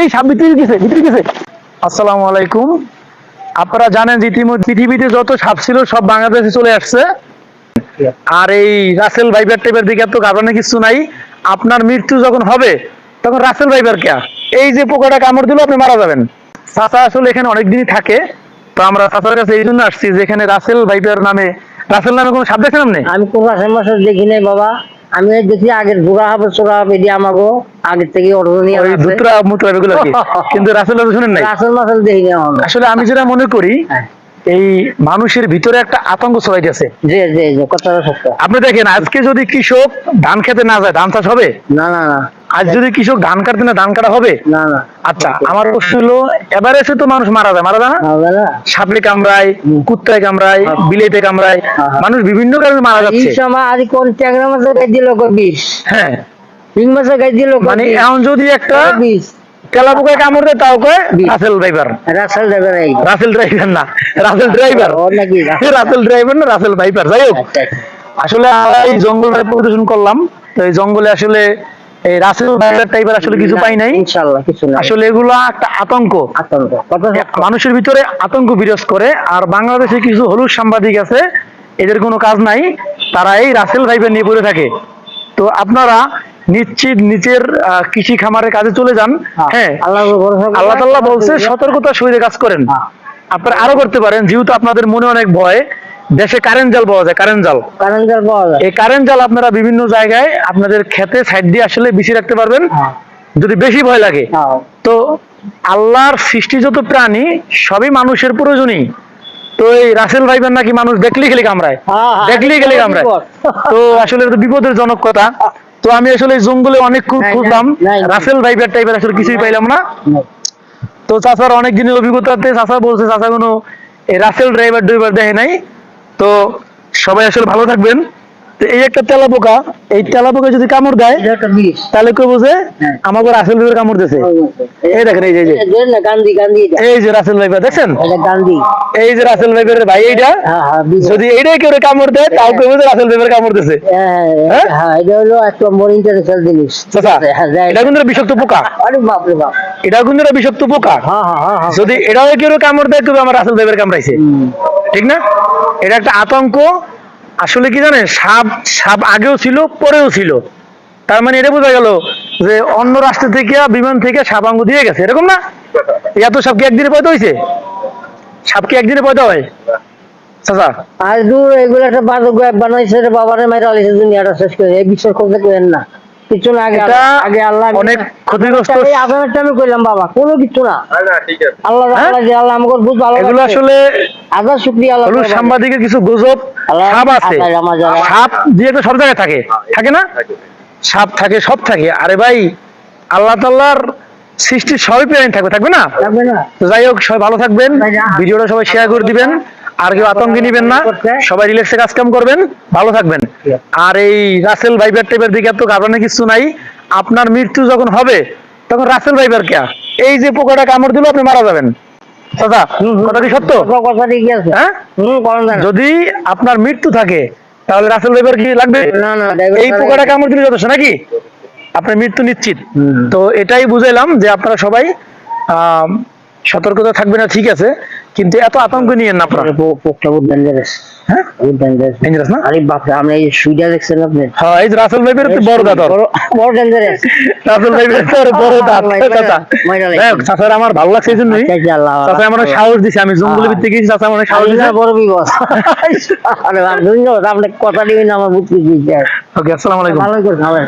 এই সাপ ভিতরে গেছে ভিতরে গেছে। আসসালামু আলাইকুম। আপনারা জানেন যে ইতিমধ্যে পৃথিবীতে যত সাপ ছিল সব বাংলাদেশে চলে আসছে। আর এই রাসেল ভাইবার টাইপের দিকে তো কারণে কিছু নাই। আপনার মৃত্যু যখন হবে তখন রাসেল ভাইবার কে? এই যে পোকাটা কামড় দিল আপনি মারা যাবেন। চাচা আসলে এখানে অনেক দিনই থাকে। তো আমরা চাচার কাছে এই জন্য আসছি যে এখানে রাসেল ভাইবার নামে রাসেল নামে কোনো সাপ দেখেন আপনি? আমি কোন মাসের মাসে দেখি নাই বাবা। আমি দেখি আগের হবে চোরা হবে এটি আমাকে আগের থেকে দুতরা মুতরা এগুলো কিন্তু রাসেল তো শুনেন নাই? রাসেল মাসেল দেখি আসলে আমি যেটা মনে করি হ্যাঁ। এই মানুষের ভিতরে একটা আতঙ্ক ছড়াইতেছে জি জি জি কথাটা সত্য। আপনি দেখেন আজকে যদি কৃষক ধান খেতে না যায় ধান চাষ হবে? না না না। আজ যদি কৃষক ধান কাটতে না ধান কাটা হবে? না না। আচ্ছা আমার প্রশ্ন হলো এভারেজে তো মানুষ মারা যায় মারা যায় না? সাপে কামড়ায় কুত্তায় কামড়ায় হ্যাঁ। বিলেতে কামড়ায় মানুষ বিভিন্ন কারণে মারা যাচ্ছে। এই সময় আর কোন ট্যাংরা মাছের গাই দিল বিষ? হ্যাঁ। রিং মাছের গাই দিল মানে এখন যদি একটা বিষ। তেলা পোকায় কামড় দেয় তাও কয় রাসেল ড্রাইভার। রাসেল নাই রাসেল ড্রাইভার না রাসেল ড্রাইভার। নাকি রাসেল ড্রাইভার। না রাসেল ভাইপার। যাই হোক আচ্ছা আসলে এই জঙ্গলটা পরিদর্শন করলাম। তো এই জঙ্গলে আসলে এই রাসেল ভাইপার টাইপের আসলে কিছু পাই নাই। ইনশাআল্লাহ কিছু না আসলে এগুলা একটা আতঙ্ক। আতঙ্ক মানুষের ভিতরে আতঙ্ক বিরাজ করে আর বাংলাদেশে কিছু হলুদ সাংবাদিক আছে এদের কোনো কাজ নাই তারা এই রাসেল ভাইবার নিয়ে পড়ে থাকে। তো আপনারা নিশ্চিত নিচের কৃষি খামারের কাজে চলে যান। হ্যাঁ আল্লাহ করে- আল্লাহ তাল্লাহ বলছে সতর্কতা শরীরে কাজ করেন। হ্যাঁ। আপনারা আরও করতে পারেন যেহেতু আপনাদের মনে অনেক ভয়। দেশে কারেন্ট জাল পাওয়া যায় কারেন্ট জাল। কারেন্ট জাল পাওয়া যায়। এই কারেন্ট জাল আপনারা বিভিন্ন জায়গায় আপনাদের খেতে সাইড দিয়ে আসলে বেশি রাখতে পারবেন। হ্যাঁ। যদি বেশি ভয় লাগে। হ্যাঁ। তো আল্লাহর সৃষ্টি যত প্রাণী সবই মানুষের প্রয়োজনই। তো এই রাসেল ভাইবেন নাকি মানুষ দেখলেই খেলে কামড়ায়? হ্যাঁ, দেখলেই খেলে কামড়ায়। তো আসলে তো বিপদের জনক কথা। তো আমি আসলে জঙ্গলে অনেক খুব খুঁজলাম। রাসেল ভাইবার টাইপের আসলে কিছুই পাইলাম না। তো চাচার অনেক দিনের অভিজ্ঞতাতে চাচা বলছে চাচা কোনো এই রাসেল ড্রাইভার ড্রাইভার দেখে নাই? তো সবাই আসলে ভালো থাকবেন। তো এই একটা তেলা পোকা এই তেলা পোকা যদি কামড় দেয় তাহলে কেউ বোঝে? হ্যাঁ। আমাকে রাসেল ভাইবার কামড় দিয়েছে এই দেখেন এই যে এই যে। গান্ধী গান্ধী এই যে রাসেল ভাইবার দেখছেন? গান্ধী। এই যে রাসেল ভাইবার ভাই এইটা। হ্যাঁ হ্যাঁ যদি এইটাই কেউ কামড় দেয় তাও কেউ বোঝে রাসেল ভাইবার কামড় দিয়েছে হ্যাঁ, হ্যাঁ? হ্যাঁ এটা হলো এক নম্বর ইন্টারন্যাশনাল জিনিস। চাচা হ্যাঁ এটা কিন্তু বিষাক্ত পোকা। আরে বাপ রে বাপ। এটা কিন্তু বিষাক্ত পোকা। হ্যাঁ হ্যাঁ হ্যাঁ হ্যাঁ। যদি এটাও কেউ কামড় দেয় তবে আমার রাসেল ভাইবার কামড়াইছে। ঠিক না? এটা একটা আতঙ্ক। আসলে কি জানেন, সাপ সাপ আগেও ছিল, পরেও ছিল। তার মানে এটা বোঝা গেল যে অন্য রাষ্ট্র থেকে, বিমান থেকে সাপ আঙ্গু দিয়ে গেছে। এরকম না? এত সাপ কি একদিনে পয়দা হয়েছে? সাপ কি একদিনে পয়দা হয়? আর দূর এগুলো একটা বাদক বানাইছে বাবারে মাইরা আলিছে, দুনিয়াটা শেষ করে। এই বিশ্বাস করতে না? কিছু আগে আগে আল্লাহ অনেক ক্ষতিগ্রস্ত আপনারটা আমি কইলাম বাবা কোনো কিছু না। আল্লাহ? আল্লাহ যে আল্লাহ আমাকে বুঝ ভালো এগুলো আসলে হাজার শুকরিয়া আল্লাহ হলুদ সাংবাদিকের কিছু গুজব সাপ আছে। আল্লাহ আমার যারা- সাপ দিয়ে তো সব জায়গায় থাকে। থাকে না? সাপ থাকে সব থাকে। আরে ভাই আল্লাহ তাল্লাহর সৃষ্টির সবই প্রাণী থাকবে থাকবে না? থাকবে না। তো যাই হোক সবাই ভালো থাকবেন। ভিডিওটা সবাই শেয়ার করে দিবেন। আর কেউ আতঙ্কে নিবেন না। সবাই রিল্যাক্সে কাজ কাম করবেন ভালো থাকবেন। আর এই রাসেল ভাইবার টাইপের দিকে তো কারণে কিছু নাই। আপনার মৃত্যু যখন হবে তখন রাসেল ভাইবার কে? এই যে পোকাটা কামড় দিল আপনি মারা যাবেন। দাদা কথা কি সত্য? হ্যাঁ? যদি আপনার মৃত্যু থাকে তাহলে রাসেল ভাইবার কি লাগবে? এই পোকাটা কামড় দিলে যথেষ্ট নাকি? আপনার মৃত্যু নিশ্চিত। তো এটাই বুঝাইলাম যে আপনারা সবাই সতর্কতা থাকবে না ঠিক আছে। কিন্তু এত আতঙ্ক নিয়েন না আপনারা। পোকটা বহুত ডেঞ্জারাস হ্যাঁ? বহুত ডেঞ্জারাস Dangerous না? আরে বাপ রে আমরা এই সুইডা দেখছেন আপনি? হ্যাঁ এই রাসেল ভাইবের তো বড় দাঁত বড় ডেঞ্জারাস রাসেল ভাইবের তো বড় দাঁত। চাচা মাইরা লাগছে। যাই হোক, চাচার আমার ভালো লাগছে এই আচ্ছা, আচ্ছা, চাচা আমার। সাহস দিছে আমি জঙ্গলের ভিতরে গেছি চাচা আমার সাহস দিছে। বড় বিপদ। আরে ধন্যবাদ আপনি কথা দিবেন আমার বুঝতে দিচ্ছে। ওকে আসসালামু আলাইকুম। ভালো করে খাবেন।